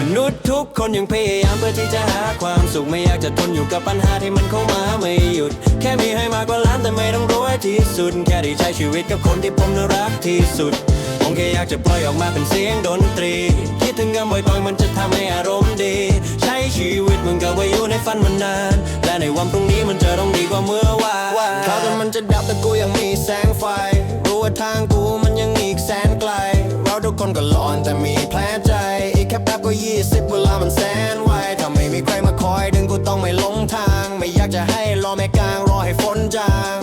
มนุษย์ทุกคนยังพยายามเพื่อที่จะหาความสุขไม่อยากจะทนอยู่กับปัญหาที่มันเข้ามาไม่หยุด แค่มีให้มากกว่าล้านแต่ไม่ต้องรวยที่สุด แค่ได้ใช้ชีวิตกับคนที่ผมน่ารักที่สุดผมแค่อยากจะปล่อยออกมาเป็นเสียงดนตรี คิดถึงกันบ่อยๆมันจะทำให้อารมณ์ดี ใช้ชีวิตเหมันกับว่าอยู่ในฝันมานาน และในวันพรุ่งนี้มันจะต้องดีกว่าเมื่อวานเขาจนมันจะดับแต่กูยังมีแสงไฟ รู้ว่าทางกูมันยังอีกแสนไกล เราทุกคนก็ จาง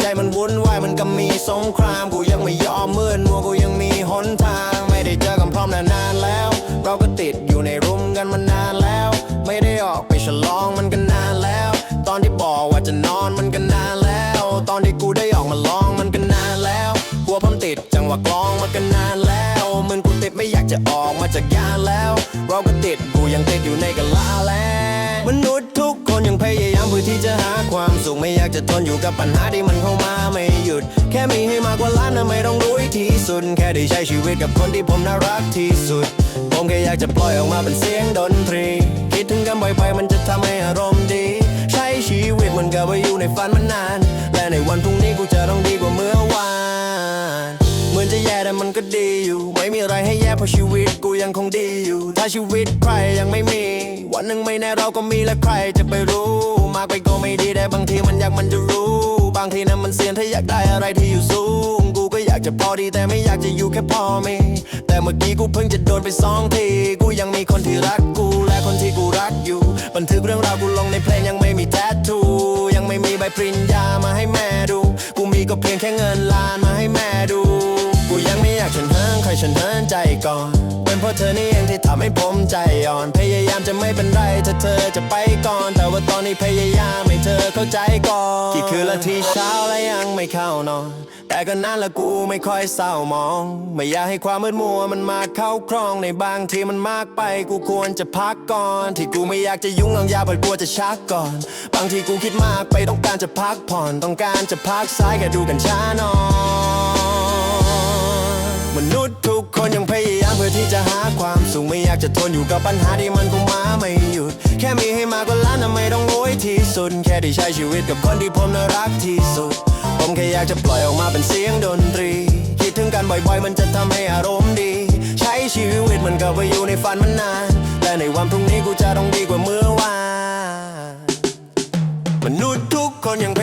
ใจมันวุ่นวายมันก็มีสงคราม กูยังไม่ยอมมืดมัวกูยังมีหนทาง ไม่ได้เจอกันพร้อมนานๆแล้ว เราก็ติดอยู่ในรุมกันมานานแล้ว ไม่ได้ออกไปฉลองมันก็นานแล้ว ตอนที่บอกว่าจะนอนมันก็นานแล้ว ตอนที่กูได้ออกมาลองมันก็นานแล้วกลัวผมติดจังหวะกลองมันก็นานแล้วมึงกูติดไม่อยากจะออกมาจากยานแล้ว เราก็ติดกูยังติดอยู่ในกะลาแล้ว มนุษย์ทุกคนยังพยายามเพื่อที่จะหาความสุขไม่อยากจะทนอยู่กับปัญหาที่มันเข้ามาไม่หยุด แค่มีให้มากกว่าล้านนะไม่ต้องรู้ที่สุด แค่ได้ใช้ชีวิตกับคนที่ผมน่ารักที่สุด ผมแค่อยากจะปล่อยออกมาเป็นเสียงดนตรี คิดถึงกันบ่อยๆมันจะทำให้อารมณ์ดี ใช้ชีวิตเหมันกับว่าอยู่ในฝันมานาน และในวันพรุ่งนี้กูจะต้องดีกว่าเมื่อวานเหมือนจะแย่แต่มันก็ดีอยู่ ไม่มีอะไรให้แย่เพราะชีวิตกูยังคงดีอยู่ ถ้าชีวิตใครยังไม่มี วันหนึ่งไม่แน่เราก็มีและใครจะไปรู้ มากไปก็ไม่ดีแต่บางทีมันอยากมันจะรู้ บางทีนั้นมันเสี่ยงถ้าอยากได้อะไรที่อยู่สูง กูก็อยากจะพอดีแต่ไม่อยากจะอยู่แค่พอมี แต่เมื่อกี้กูเพิ่งจะโดนไปสองที กูยังมีคนที่รักกูและคนที่กูรักอยู่ บันทึกเรื่องราวกูลงในเพลงยังไม่มีแทททูยังไม่มีใบปริญญามาให้แม่ดู กูมีก็เพียงแค่เงินล้านากฉันเฮินใครฉันเฮินใจก่อน เป็นเพราะเธอนี่เองที่ทำให้ผมใจอ่อน พยายามจะไม่เป็นไรถ้าเธอจะไปก่อน แต่ว่าตอนนี้พยายามให้เธอเข้าใจก่อนกี่คืนละที่เช้าและยังไม่เข้านอน แต่ก็นานละกูไม่ค่อยเศร้ามอง ไม่อยากให้ความมืดมัวมันมาเข้าครองในบางทีมันมากไปกูควรจะพักก่อน ที่กูไม่อยากจะยุ่งเอายาเพราะกลัวจะชักก่อน บางทีกูคิดมากไปต้องการจะพักผ่อนต้องการจะพักซ้ายแค่ดูกันช้านอน มนุษย์ทุกคนยังพยายามเพื่อที่จะหาความสุขไม่อยากจะทนอยู่กับปัญหาที่มันคงมาไม่หยุด แค่มีให้มาก็ล้านทำไมต้องโวยที่สุด แค่ได้ใช้ชีวิตกับคนที่ผมน่ารักที่สุด ผมแค่อยากจะปล่อยออกมาเป็นเสียงดนตรี คิดถึงกันบ่อยๆ มันจะทำให้อารมณ์ดี ใช้ชีวิตมันกับว่อยู่ในฝันมันนานแต่ในวันพรุ่งนี้กูจะต้องดีกว่าเมื่อวานมนุษย์ทุกคนยังพ